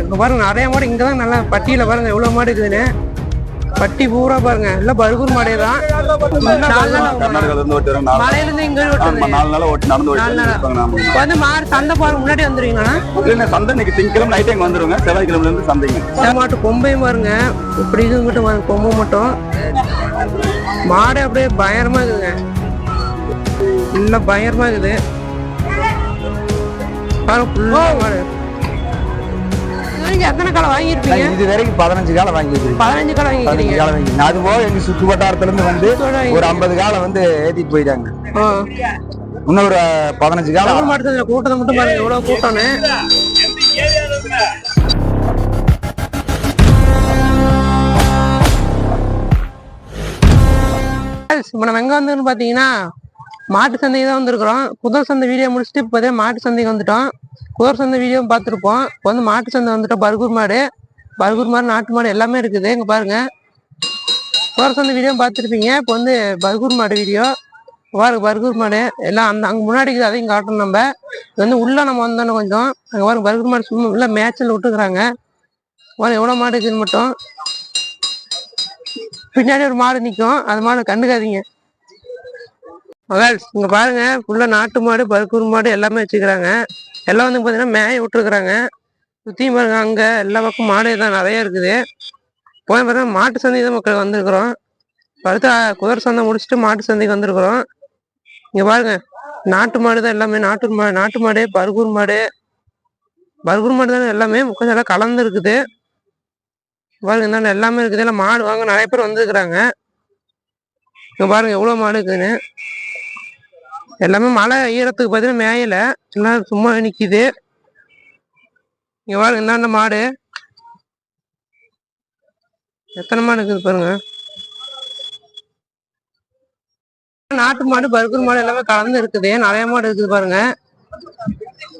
இங்க பாருங்க நிறைய மாடு இங்க தான் நல்லா பட்டியில பாருங்க எவ்வளவு மாடு இருக்குதுன்னு. பட்டி பூரா பாருங்க எல்லாம் பர்கூர் மாடே தான். நாள் ஓட்டி இங்க நாலு நாளா நடந்து வந்து மாடு சந்தை பாருங்க முன்னாடி வந்துருவீங்களா? இல்ல சந்தை இன்னைக்கு திங்கக்கிழமை நைட் இங்க வந்துருங்க. செவ்வாய்க்கிழமைல இருந்து சந்தைங்க. மாட்டு கொம்பையும் பாருங்க இப்படி இது மட்டும் பாருங்க கொம்பு மட்டும். மாடு அப்படியே பயங்கரமா இருக்குதுங்க இல்ல பயங்கரமா இருக்குது. பாருங்க ஃபுல்லா மாடு. வரைக்கும் எத்தனை காலம் வாங்கியிருப்பீங்க? இது வரைக்கும் பதினஞ்சு காலம் வாங்கி வச்சிருக்கேன் பதினஞ்சு காலம் வாங்கிக்கிறீங்க காலம் வாங்கி அது போக எங்க சுற்று வட்டாரத்துல இருந்து வந்து ஒரு ஐம்பது காலம் வந்து ஏத்திட்டு போயிட்டாங்க. இன்னும் ஒரு பதினஞ்சு காலம் தமிழ் மாட்டு கூட்டத்தை மட்டும் பாருங்க எவ்வளவு கூட்டம்னு. இப்போ நம்ம எங்க வந்தோம்னு பாத்தீங்கன்னா மாட்டு சந்தைக்கு தான் வந்திருக்கிறோம். குதிரை சந்தை வீடியோ முடிச்சுட்டு இப்போ மாட்டு சந்தைக்கு வந்துட்டோம். குதிரை சந்தை வீடியோ பார்த்துருப்போம். இப்போ வந்து மாட்டு சந்தை வந்துட்டோம். பர்கூர் மாடு. பர்கூர் மாடு நாட்டு மாடு எல்லாமே இருக்குது. இங்கே பாருங்க. குதிரை சந்தை வீடியோ பார்த்துருப்பீங்க. இப்போ வந்து பர்கூர் மாடு வீடியோ பாருங்க பர்கூர் மாடு. எல்லாம் அந்த அங்கே முன்னாடி இருக்குது. அதையும் காட்டணும் நம்ம. இது வந்து உள்ளே நம்ம வந்தோன்னு கொஞ்சம். அங்கே பாருங்க பர்கூர் மாடு சும்மா உள்ள மேட்சில் விட்டுக்கிறாங்க பாருங்க எவ்வளோ மாடு இருக்குன்னு மட்டும். பின்னாடி ஒரு மாடு நிற்கும் அது மாடு கண்டுக்காதீங்க. மகள் இங்க பாருங்க. ஃபுல்லா நாட்டு மாடு பர்கூர் மாடு எல்லாமே வச்சுக்கிறாங்க. எல்லாம் வந்து பார்த்தீங்கன்னா மேய விட்டுருக்குறாங்க. சுற்றியும் பாருங்க அங்க எல்லா பக்கம் மாடு தான் நிறைய இருக்குது. போய் பாருங்க மாட்டு சந்தை தான் மக்கள் வந்திருக்கிறோம். அடுத்து குதிரை சந்தை முடிச்சுட்டு மாட்டு சந்தைக்கு வந்திருக்கிறோம். இங்க பாருங்க நாட்டு மாடு தான் எல்லாமே. நாட்டு மா நாட்டு மாடு பருகூர் மாடு. பருகூர் மாடு தான் எல்லாமே முக்கால் எல்லாம் கலந்து இருக்குது பாருங்க இந்தாண்ட எல்லாமே இருக்குது. எல்லாம் மாடு வாங்க நிறைய பேர் வந்துருக்குறாங்க. இங்க பாருங்க எவ்வளவு மாடு இருக்குதுன்னு. எல்லாமே மழை ஈரத்துக்கு பார்த்தீங்கன்னா மேயல. எல்லாம் சும்மா நிக்குது. இங்க பாருங்க அந்த மாடு. எத்தனை மாடு இருக்குது பாருங்க. நாட்டு மாடு பர்கூர் மாடு எல்லாமே கலந்து இருக்குது. நிறைய மாடு இருக்குது பாருங்க.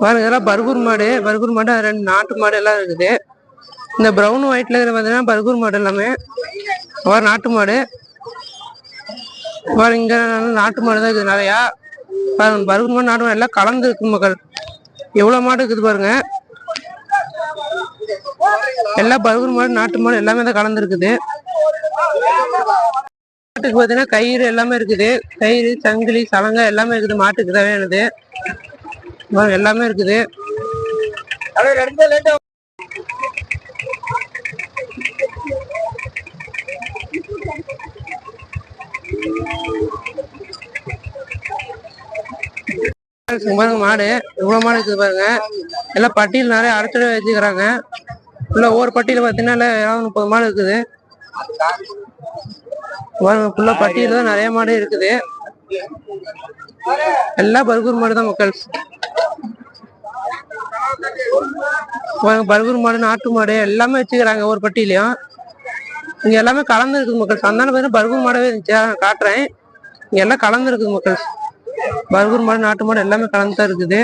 பாருங்க இதெல்லாம் பர்கூர் மாடு. பர்கூர் மாடு ரெண்டு நாட்டு மாடு எல்லாம் இருக்குது. இந்த ப்ரௌன் ஒயிட்ல இருக்கிற பார்த்தீங்கன்னா பர்கூர் மாடு எல்லாமே. ஒரு நாட்டு மாடு. பாருங்க இங்க நாட்டு மாடு தான் இருக்குது நிறையா. பருவம் பர்கூர் மாடு எல்லாம் கலந்து இருக்கு மக்கள். எவ்வளவு மாடு இருக்குது பாருங்க. எல்லா பர்கூர் மாடு நாட்டு மாடு எல்லாமே தான் கலந்து இருக்குது. மாட்டுக்கு பார்த்தீங்கன்னா கயிறு எல்லாமே இருக்குது. கயிறு சங்கிலி சலங்கை எல்லாமே இருக்குது. மாட்டுக்கு தேவையானது. எல்லாமே இருக்குது. இங்க பாருங்க மாடு இவ்வளவு மாடு இருக்குது பாருங்க. எல்லாம் பட்டியல் நிறைய அடைச்சிட வச்சுக்கிறாங்க. உள்ள ஒவ்வொரு பட்டியல பார்த்தீங்கன்னா இல்ல முப்பது மாடு இருக்குது. பாருங்க ஃபுல்லா பட்டியல தான் நிறைய மாடு இருக்குது. எல்லாம் பர்கூர் மாடு தான் மக்கள். பாருங்க பர்கூர் மாடு நாட்டு மாடு எல்லாமே வச்சுக்கிறாங்க ஒவ்வொரு பட்டியலையும். இங்க எல்லாமே கலந்து இருக்குது மக்கள். சந்தான பார்த்தீங்கன்னா பர்கூர் மாடவே இருந்துச்சு. நான் காட்டுறேன். இங்க எல்லாம் கலந்து இருக்குது மக்கள். பர்கூர் மாடு நாட்டு மாடு எல்லாமே கலந்து தான் இருக்குது.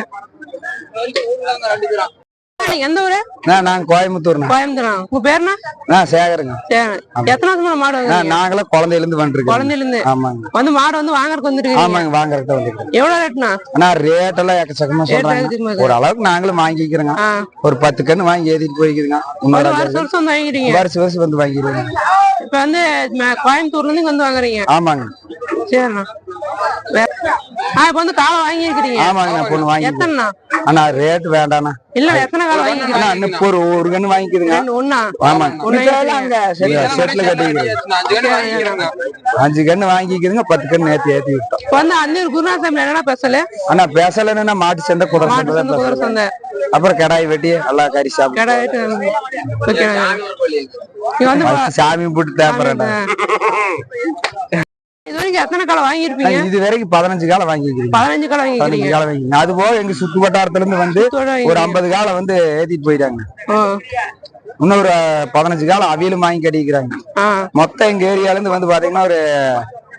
நீங்க எந்த ஊரு? நான் நாங்க கோயம்புத்தூர்ண்ணா. கோயம்புத்தூரா? உங்க பேருனா நான் சேகருங்க. சரி. எத்தனை வருஷமா மாடு நாங்களாம் குழந்தையில இருந்து வந்துருக்கோம் குழந்தையில இருந்து ஆமாங்க. வந்து மாடு வந்து வாங்குறதுக்கு வந்துருக்கீங்க. ஆமாங்க வாங்குறத வந்துருக்கோம். எவ்வளவு ரேட்னா ஆனா ரேட் எல்லாம் எக்கச்சக்கமா சொல்றாங்க. ஒரு அளவுக்கு நாங்களும் வாங்கிக்கிறோங்க. ஒரு பத்து கண்ணு வாங்கி ஏத்திட்டு போய்க்குதுங்க. வருஷம் வருஷம் வந்து வாங்கிக்கிறீங்க? வருஷம் வருஷம் வந்து வாங்கிடுவோங்க இப்ப வந்து கோயம்புத்தூர்ல இருந்து இங்க வந்து வாங்குறீங்க? ஆமாங்க. சரிண்ணா இப்ப வந்து காலை வாங்கியிருக்கிறீங்க. ஆமாங்க பொண்ணு வாங்கி எத்தனைண்ணா? ஆனா ரேட் வேண்டாண்ணா. இல்ல எத்தனை காலை வாங்கிக்கிறீங்க ஒரு ஒரு கண்ணு ஒண்ணா? ஆமாங்க வாங்கிக்கிறீங்க. செட்ல அஞ்சு கண்ணு வாங்கிக்குதுங்க பத்து கண்ணு நேத்து ஏத்தி விட்டோம். இப்ப வந்து அஞ்சூர் குருநாசாமி என்னன்னா பேசல? ஆனா பேசலன்னா மாட்டு சந்தை குதிரை மாட்டு சந்தை குதிரை. சந்தை. அப்புறம் கடாய் வெட்டி நல்லா கறி சாப்பிட்டு. சாமி போட்டு தேப்பறேன் இது வரைக்கும் எத்தனை காலை வாங்கியிருப்பீங்க? இது வரைக்கும் பதினஞ்சு காலம் வாங்கிக்கிறீங்க பதினஞ்சு காலை வாங்கிக்கிறீங்க காலம் வாங்கி அது போக எங்க சுத்து வட்டாரத்துல இருந்து வந்து ஒரு. ஐம்பது காலம் வந்து ஏத்திட்டு போயிட்டாங்க. ஒரு பதினஞ்சு காலம் அவியலும் வாங்கி கட்டிக்கிறாங்க. மொத்தம் எங்க ஏரியால இருந்து வந்து பாத்தீங்கன்னா ஒரு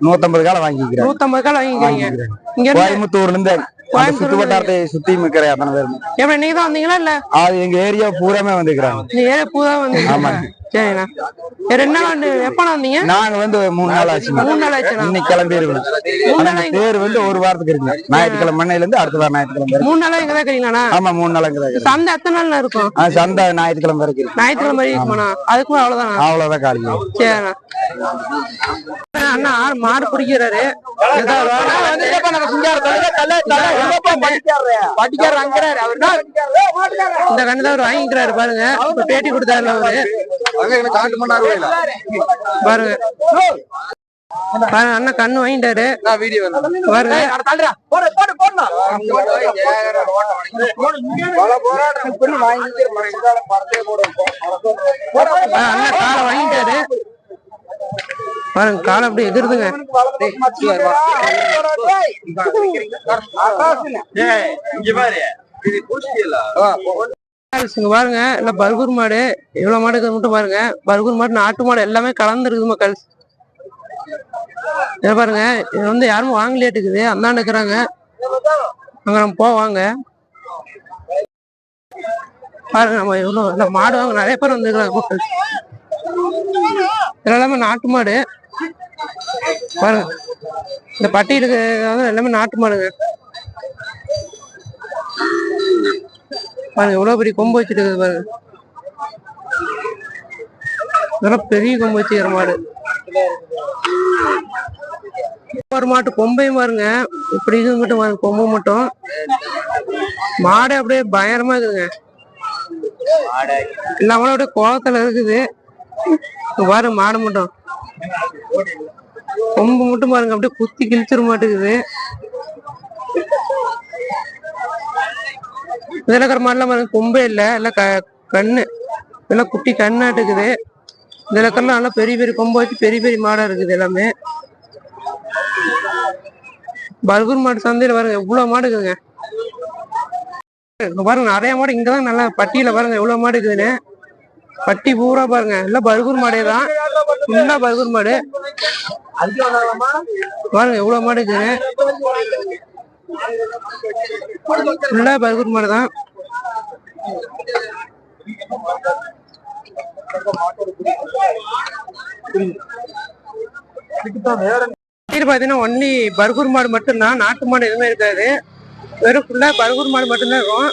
நூத்தம்பது காலம் வாங்கிக்கிறாங்க நூத்தம்பது காலை வாங்கிக்கிறீங்க கோயம்புத்தூர்ல இருந்து சுத்து வட்டாரத்தை சுத்தி இருக்கிற அத்தனை பேரும் எப்படி நீங்க தான் வந்தீங்களா இல்ல? அது எங்க ஏரியா பூராமே வந்துக்கிறாங்க. ஏரியா பூரா வந்து சரிண்ணா. சரி, ரெண்டு நாள் வந்தீங்க? நாங்க வந்து மூணு நாள் ஆச்சு மூணு நாள் ஆச்சுண்ணா இன்னைக்கு கிளம்பி இருக்கணும் நாள் தேர் வந்து ஒரு வாரத்துக்கு இருக்கு ஞாயிற்றுக்கிழமை மண்ணையில இருந்து அடுத்த வாரம் ஞாயிற்றுக்கிழமை மூணு நாளா இங்க தான் ஆமா மூணு நாள் சந்தை எத்தனை நாள்ல இருக்கும்? சந்தை ஞாயிற்றுக்கிழமை இருக்கு. ஞாயிற்றுக்கிழமை இருக்குமாண்ணா? அதுக்கும் அவ்வளவுதானா? அவ்வளவுதான் சரிண்ணா. அண்ணா மாடு பிடிக்கிறாரு. இந்த கண்ணு தான் வாங்கிக்கிறாரு பாருங்க. பேட்டி கொடுத்தாருல அவரு. பாருங்க பாருங்க அண்ணன் கண்ணு வாங்கிட்டாரு. பாருங்க ஆ, அண்ணன் காலை வாங்கிட்டாரு. பாருங்க காலை அப்படி எதிர்துங்க இங்க பாருங்க. இல்ல பர்கூர் மாடு. எவ்வளவு மாடு இருக்குது மட்டும் பாருங்க. பர்கூர் மாடு நாட்டு மாடு எல்லாமே கலந்து இருக்குது மக்கள். இதை பாருங்க. இது வந்து யாரும் வாங்கலையாட்டுக்குது. அந்தாண்டு இருக்கிறாங்க. அங்க நம்ம போவாங்க பாருங்க நம்ம எவ்வளவு இந்த மாடு வாங்க நிறைய பேர் வந்துருக்குறாங்க மக்கள். இது எல்லாமே நாட்டு மாடு. பாருங்க. இந்த பட்டியலுக்கு எல்லாமே நாட்டு மாடுங்க. பாருங்க எவ்வளவு பெரிய கொம்பு வச்சுட்டு இருக்குது பாருங்க. இதெல்லாம் பெரிய கொம்பு வச்சுக்கிற மாடு. ஒரு மாட்டு கொம்பையும் பாருங்க. இப்படி இது மட்டும் பாருங்க கொம்பு மட்டும். மாடு அப்படியே பயங்கரமா இருக்குதுங்க. எல்லாமே அப்படியே கோலத்துல இருக்குது. பாரு பாருங்க மாடு மட்டும். கொம்பு மட்டும் பாருங்க அப்படியே குத்தி கிழிச்சிட மாட்டேங்குது. இதுல இருக்கிற பாருங்க கொம்பே இல்லை. எல்லாம் க கண்ணு. இதெல்லாம் குட்டி கண்ணாட்டுக்குது இதுல இருக்கிறலாம் நல்லா பெரிய பெரிய கொம்பு வச்சு பெரிய பெரிய மாடாக இருக்குது எல்லாமே. பர்கூர் மாடு சந்தையில பாருங்க எவ்வளோ மாடு இருக்குதுங்க பாருங்க நிறைய மாடு இங்கதான் நல்லா பட்டியில பாருங்க எவ்வளோ மாடு இருக்குதுன்னு. பட்டி பூரா பாருங்க எல்லாம் பர்கூர் மாடே தான். ஃபுல்லா பர்கூர் மாடு. பாருங்க எவ்வளோ மாடு இருக்குதுன்னு. ஃபுல்லா பர்கூர் மாடு தான். இது பாத்தீங்கன்னா ஒன்லி பர்கூர் மாடு மட்டும்தான். நாட்டு மாடு எதுவுமே இருக்காது. வெறும் ஃபுல்லாக பர்கூர் மாடு மட்டும்தான் இருக்கும்.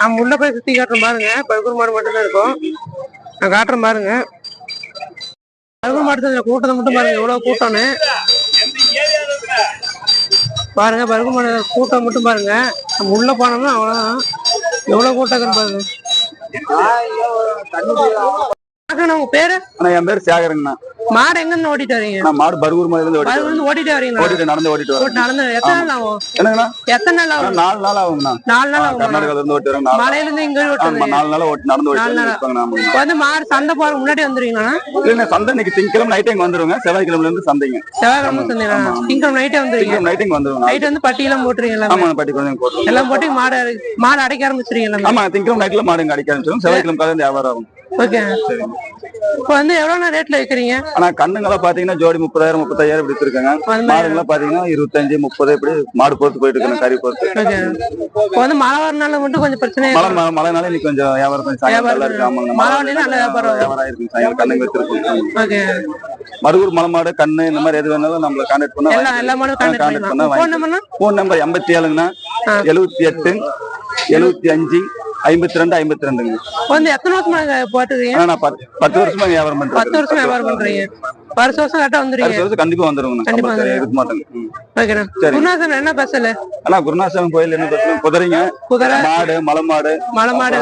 நம்ம உள்ள போய் சுற்றி காட்டுறோம் பாருங்க. பர்கூர் மாடு மட்டும்தான் இருக்கும். நான் காட்டுற பாருங்க. பர்கூர் மாடு கூட்டத்தை மட்டும் பாருங்க. எவ்வளவு கூட்டம்னு. பாருங்க பர்கூர் கூட்டம் மட்டும் பாருங்க. நம்ம உள்ள போனோம்னா அவ்வளவுதான். எவ்வளவு கூட்டம் இருக்குன்னு பாருங்க. உங்க பேரு? என் பேர் சேகரங்கண்ணா மாடு எங்க இருந்து ஓட்டிட்டு வரீங்க? நான் மாடு பர்கூர் மாதிரி இருந்து இருந்து ஓட்டிட்டு வரீங்களா? ஓடிட்டு நடந்து ஓடிட்டு வரேன். ஓட்டு நடந்து எத்தனை நாள் ஆகும்? என்னங்கண்ணா? எத்தனை நாள் ஆகும்? நாலு நாள் ஆகுங்கண்ணா. நாலு நாள் ஆகும்? கர்நாடகால இருந்து ஓட்டி வரேன் நாலு மலையில இருந்து நாலு நாள் ஓட்டி நடந்து ஓட்டி நாலு நாள். இப்ப வந்து மாடு சந்தை போற முன்னாடி வந்துருவீங்களா இல்லைண்ணா சந்தை இன்னைக்கு திங்கக்கிழமை நைட் இங்க வந்துருங்க. செவ்வாய்க்கிழமைல இருந்து சந்தைங்க. செவ்வாய்க்கிழமை சந்தைங்களா? திங்கம் நைட்டே வந்துருவீங்க நைட் இங்க வந்துருங்க. நைட் வந்து பட்டியெல்லாம் போட்டுருவீங்க எல்லாமே ஆமா பட்டி எல்லாம் போட்டு மாடு மாடு அடைக்க ஆரம்பிச்சிருவீங்க எல்லாமே ஆமா திங்கக்கிழமை நைட்ல மாடு இங்க அடிக்க ஆரம்பிச்சிடும் செவ்வாய்க்கிழமை காலையில வியாபாரம் ஆகும். ஓகே இப்ப வந்து எவ்வளவு ரேட்ல வைக்கிறீங்க? ஆனா கண்ணுங்கெல்லாம் பாத்தீங்கன்னா ஜோடி முப்பதாயிரம் முப்பத்தாயிரம் இப்படி இருக்காங்க மாடுங்கெல்லாம் பாத்தீங்கன்னா இருபத்தஞ்சு முப்பது இப்படி மாடு பொறுத்து போயிட்டு இருக்கு கறி பொறுத்து. இப்ப வந்து மழை வரனால மட்டும் கொஞ்சம் பிரச்சனை மழை மழை மழைனால இன்னைக்கு கொஞ்சம் வியாபாரம் கொஞ்சம் சாயங்காலம் இருக்கு. ஆமாங்க மழை வரலைன்னா நல்ல வியாபாரம். வியாபாரம் இருக்கு சாயங்காலம் கண்ணுங்க வச்சிருக்கோம் ஓகே மருகூர் மலை மாடு கண்ணு இந்த மாதிரி எது வேணாலும் நம்மள கான்டாக்ட் பண்ணா எல்லா எல்லா மாடும் கான்டாக்ட் பண்ணா ஃபோன் நம்பர் எண்பத்தி ஏழுங்கண்ணா. எழுபத்தி எட்டு எழுபத்தி அஞ்சு ஐம்பத்தி ரெண்டு ஐம்பத்தி ரெண்டுங்க வந்து எத்தனை வருஷமா போட்டுருக்கீங்க நான் பத்து வருஷமா வியாபாரம் பண்றேன். பத்து வருஷம் வியாபாரம் பண்றீங்க. வருஷம் வருஷம் கரெக்டா வந்துருவீங்க. அடுத்த வருஷம் கண்டிப்பா வந்துருங்க கண்டிப்பா வந்துருங்க. இருக்க மாட்டேங்க. குருநாதன் என்ன பேசல? ஆனா குருநாசம் கோயில் என்ன குதிரைங்க. குதிரை. மாடு மலை மாடு மலை மாடு.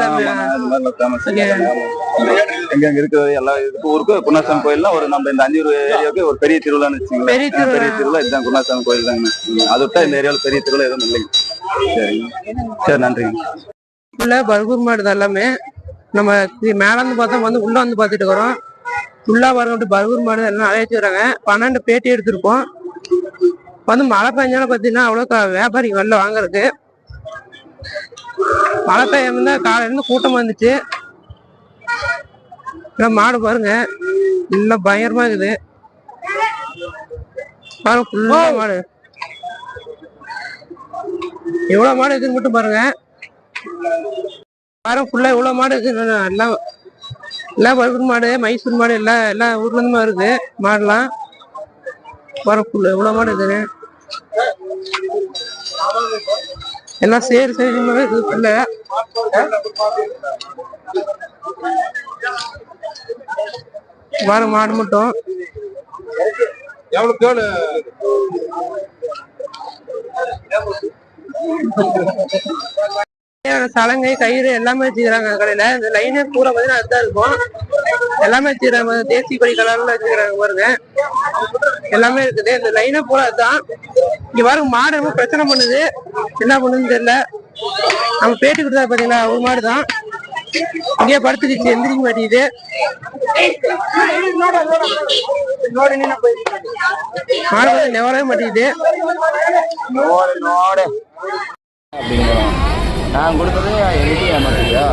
எங்க எங்க இருக்கிற எல்லா இதுக்கு ஊருக்கு குருநாசம் கோயில்னா ஒரு நம்ம இந்த அஞ்சூர் ஏரியாவுக்கு ஒரு பெரிய திருவிழான்னு வச்சுக்கோங்களேன். பெரிய திருவிழா. இதுதான் குருநாசம் கோயில் தாங்க. அதை விட்டா இந்த ஏரியாவில் பெரிய திருவிழா எதுவும் இல்லைங்க. சரிங்க. சரி நன்றிங்க. உள்ள பர்கூர் மாடு தான் எல்லாமே. நம்ம மேல இருந்து பார்த்தா வந்து உள்ள வந்து பார்த்துட்டு வரோம். ஃபுல்லா பாருங்க பர்கூர் மாடு எல்லாம் நிறைய வச்சுக்கிறாங்க பன்னெண்டு பேட்டி எடுத்திருப்போம் இப்ப வந்து மழை பெஞ்சாலும் பார்த்தீங்கன்னா அவ்வளோ வியாபாரிங்க வெளில வாங்குறதுக்கு. மழை பெய்யாம இருந்தா காலையில இருந்து கூட்டமா இருந்துச்சு மாடு பாருங்க. எல்லாம் பயங்கரமா இருக்குது. பாருங்க ஃபுல்லா மாடு. எவ்வளவு மாடு இருக்குன்னு மட்டும் பாருங்க. வாரம் ஃபுல்லா இவ்வளவு மாடு இருக்கு எல்லாம் எல்லாம் பருப்பு மாடு மைசூர் மாடு எல்லாம் எல்லா ஊர்ல வருது இருக்கு மாடுலாம் வரப்புள்ள எவ்வளவு மாடு இருக்குது. எல்லாம் சேரு சேருமாவே இருக்குது புல்ல வாரம் மாடு மட்டும். எவ்வளவு கேளு சலங்கை கயிறு எல்லாமே வச்சுக்கிறாங்க கடையில. இந்த லைனே பூரா பார்த்தீங்கன்னா அதுதான் இருக்கும். எல்லாமே வச்சுக்கிறாங்க தேசிய கொடி கலர்ல வச்சுக்கிறாங்க பாருங்க. எல்லாமே இருக்குது. இந்த லைனே பூரா அதுதான். இங்க பாருங்க மாடு ரொம்ப பிரச்சனை பண்ணுது. என்ன பண்ணுதுன்னு தெரியல. நம்ம பேட்டி கொடுத்தா பாத்தீங்களா ஒரு மாடு தான். இங்கேயே படுத்துக்கிச்சு எந்திரிக்க மாட்டேங்குது. மாடு நெவரவே மாட்டேங்குது. நான் கொடுத்தது எங்கிட்ட ஏமாத்தியா